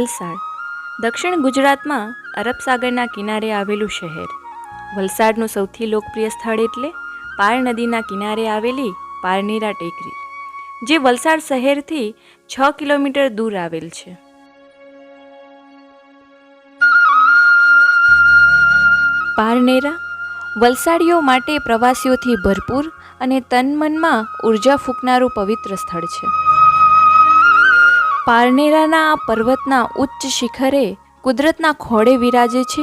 વલસાડ. દક્ષિણ ગુજરાતમાં અરબ સાગરના કિનારે આવેલું શહેર. વલસાડનું સૌથી લોકપ્રિય સ્થળ એટલે પાર નદીના કિનારે આવેલી પારનેરા ટેકરી, જે વલસાડ શહેરથી છ કિલોમીટર દૂર આવેલ છે. પારનેરા વલસાડીઓ માટે પ્રવાસીઓથી ભરપૂર અને તન મનમાં ઊર્જા ફૂંકનારું પવિત્ર સ્થળ છે. પારનેરાના આ પર્વતના ઉચ્ચ શિખરે કુદરતના ખોળે વિરાજે છે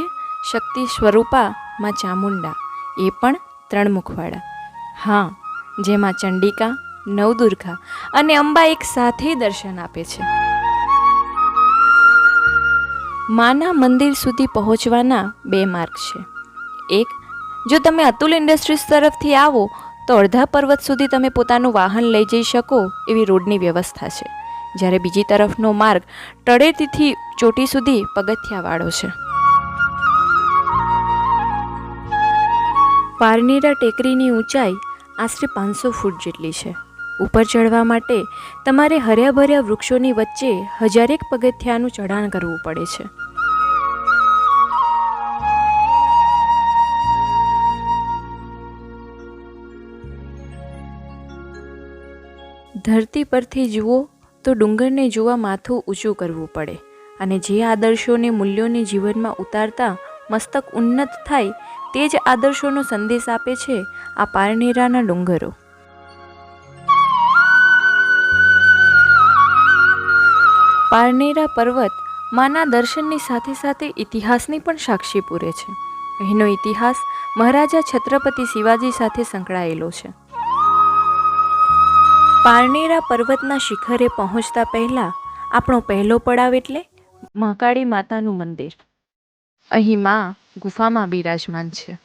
શક્તિ સ્વરૂપા માં ચામુંડા. એ પણ ત્રણ મુખવાળા હા, જેમાં ચંડિકા, નવદુર્ગા અને અંબા એક સાથે દર્શન આપે છે. માના મંદિર સુધી પહોંચવાના બે માર્ગ છે. એક, જો તમે અતુલ ઇન્ડસ્ટ્રીઝ તરફથી આવો, તો અડધા પર્વત સુધી તમે પોતાનું વાહન લઈ જઈ શકો એવી રોડની વ્યવસ્થા છે. જ્યારે બીજી તરફનો માર્ગ તળેટીથી ચોટી સુધી પગથિયાવાળો છે. પારનેરા ટેકરીની ઊંચાઈ આશરે પાંચસો ફૂટ જેટલી છે. ઉપર ચડવા માટે તમારે હર્યાભર્યા વૃક્ષોની વચ્ચે હજારેક પગથિયાનું ચઢાણ કરવું પડે છે. ધરતી પરથી જુઓ તો ડુંગરને જોવા માથું ઊંચું કરવું પડે અને જે આદર્શોને મૂલ્યોને જીવનમાં ઉતારતા મસ્તક ઉન્નત થાય તે જ આદર્શોનો સંદેશ આપે છે આ પારનેરાના ડુંગરો. પારનેરા પર્વત માના દર્શનની સાથે સાથે ઇતિહાસની પણ સાક્ષી પૂરે છે. અહીંનો ઇતિહાસ મહારાજા છત્રપતિ શિવાજી સાથે સંકળાયેલો છે. પારનેરા પર્વતના શિખરે પહોંચતા પહેલાં આપણો પહેલો પડાવ એટલે? મહાકાળી માતાનું મંદિર. અહીં માં ગુફામાં બિરાજમાન છે.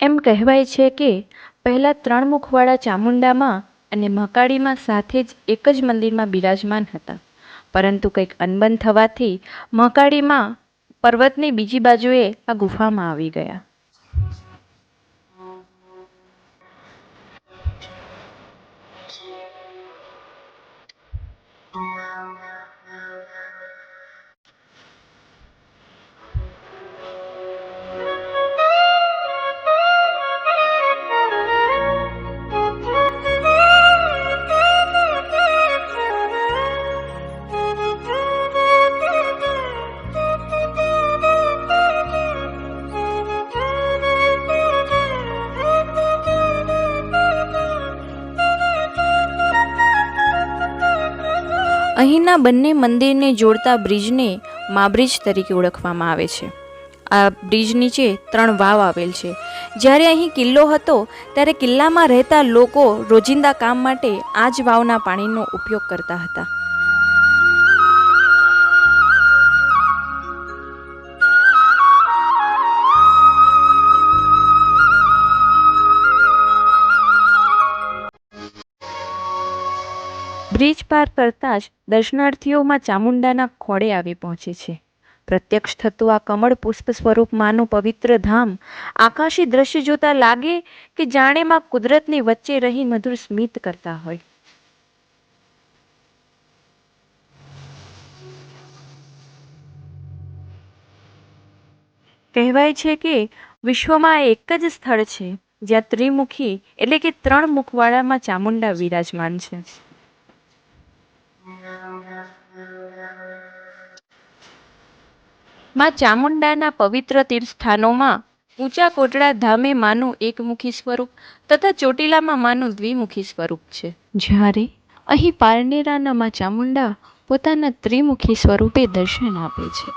એમ કહેવાય છે કે પહેલાં ત્રણ મુખવાળા ચામુંડામાં અને મહાકાળીમાં સાથે જ એક જ મંદિરમાં બિરાજમાન હતા. પરંતુ કંઈક અનબન થવાથી મહાકાળીમાં પર્વતની બીજી બાજુએ આ ગુફામાં આવી ગયા. Thank you. અહીંના બંને મંદિરને જોડતા બ્રિજને મા બ્રિજ તરીકે ઓળખવામાં આવે છે. આ બ્રિજ નીચે ત્રણ વાવ આવેલ છે. જ્યારે અહીં કિલ્લો હતો, ત્યારે કિલ્લામાં રહેતા લોકો રોજિંદા કામ માટે આ જ વાવના પાણીનો ઉપયોગ કરતા હતા. બ્રિજ પાર કરતાં જ દર્શનાર્થીઓમાં ચામુંડાના ખોળે આવી પહોંચે છે. પ્રત્યક્ષ થતું આ કમળ પુષ્પ સ્વરૂપ માનું પવિત્ર ધામ આકાશી દ્રશ્ય જોતા લાગે કે જાણે માં કુદરતની વચ્ચે રહી મધુર સ્મિત કરતા હોય. કહેવાય છે કે વિશ્વમાં એક જ સ્થળ છે જ્યાં ત્રિમુખી એટલે કે ત્રણ મુખવાળામાં ચામુંડા વિરાજમાન છે. માં ચામુંડાના પવિત્ર તીર્થસ્થાનોમાં ઊંચા કોટડા ધામે માનું એકમુખી સ્વરૂપ તથા ચોટીલામાં માનું દ્વિમુખી સ્વરૂપ છે. જ્યારે અહીં પારનેરાના માં ચામુંડા પોતાના ત્રિમુખી સ્વરૂપે દર્શન આપે છે.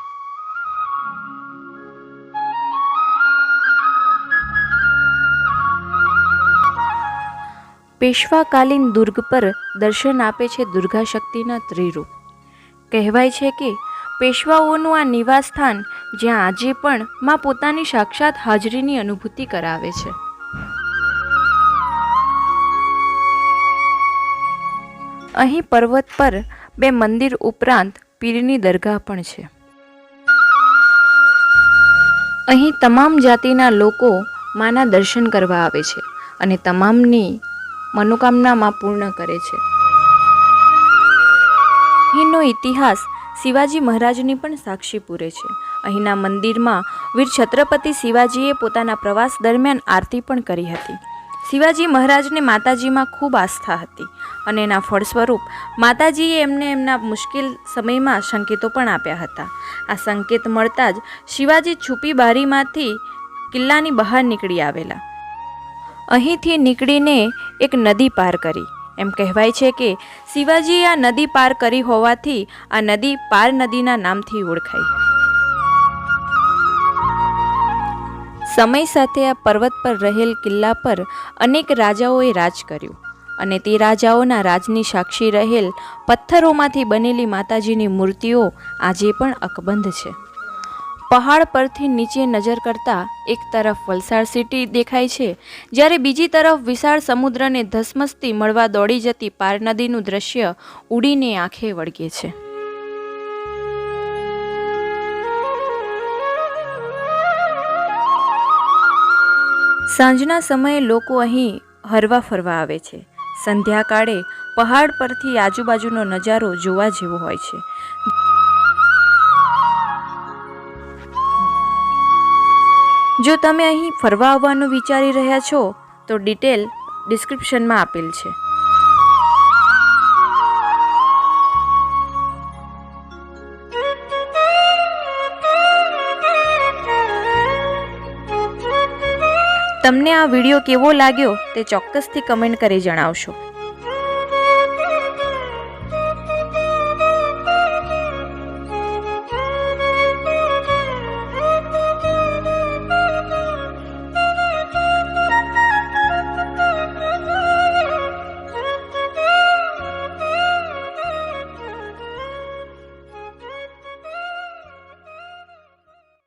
પેશવાકાલીન દુર્ગ પર દર્શન આપે છે દુર્ગા શક્તિના ત્રિરૂપ. કહેવાય છે કે પેશવાઓનું આ નિવાસ સ્થાન જ્યાં આજે પણ માં પોતાની સાક્ષાત હાજરીની અનુભૂતિ કરાવે છે. અહીં પર્વત પર બે મંદિર ઉપરાંત પીરની દરગાહ પણ છે. અહીં તમામ જાતિના લોકો માના દર્શન કરવા આવે છે અને તમામની મનોકામનામાં પૂર્ણ કરે છે. અહીંનો ઇતિહાસ શિવાજી મહારાજની પણ સાક્ષી પૂરે છે. અહીંના મંદિરમાં વીર છત્રપતિ શિવાજીએ પોતાના પ્રવાસ દરમિયાન આરતી પણ કરી હતી. શિવાજી મહારાજને માતાજીમાં ખૂબ આસ્થા હતી અને એના ફળ સ્વરૂપ માતાજીએ એમને એમના મુશ્કેલ સમયમાં સંકેતો પણ આપ્યા હતા. આ સંકેત મળતા જ શિવાજી છુપી બારીમાંથી કિલ્લાની બહાર નીકળી આવેલા. અહીંથી નીકળીને એક નદી પાર કરી. એમ કહેવાય છે કે શિવાજીએ આ નદી પાર કરી હોવાથી આ નદી પાર નદીના નામથી ઓળખાઈ. સમય સાથે આ પર્વત પર રહેલ કિલ્લા પર અનેક રાજાઓએ રાજ કર્યું અને તે રાજાઓના રાજની સાક્ષી રહેલ પથ્થરોમાંથી બનેલી માતાજીની મૂર્તિઓ આજે પણ અકબંધ છે. પહાડ પરથી નીચે નજર કરતા એક તરફ વલસાડ સિટી દેખાય છે, જ્યારે બીજી તરફ વિશાળ સમુદ્રને ધસમસતી મળવા દોડી જતી પાર નદીનું દ્રશ્ય ઉડીને આંખે વળગે છે. સાંજના સમયે લોકો અહીં હરવા ફરવા આવે છે. સંધ્યાકાળે પહાડ પરથી આજુબાજુનો નજારો જોવા જેવો હોય છે. જો તમે અહીં ફરવા આવવાનું વિચારી રહ્યા છો, તો ડિટેલ ડિસ્ક્રિપ્શનમાં આપેલ છે. તમને આ વીડિયો કેવો લાગ્યો તે ચોક્કસથી કમેન્ટ કરી જણાવશો.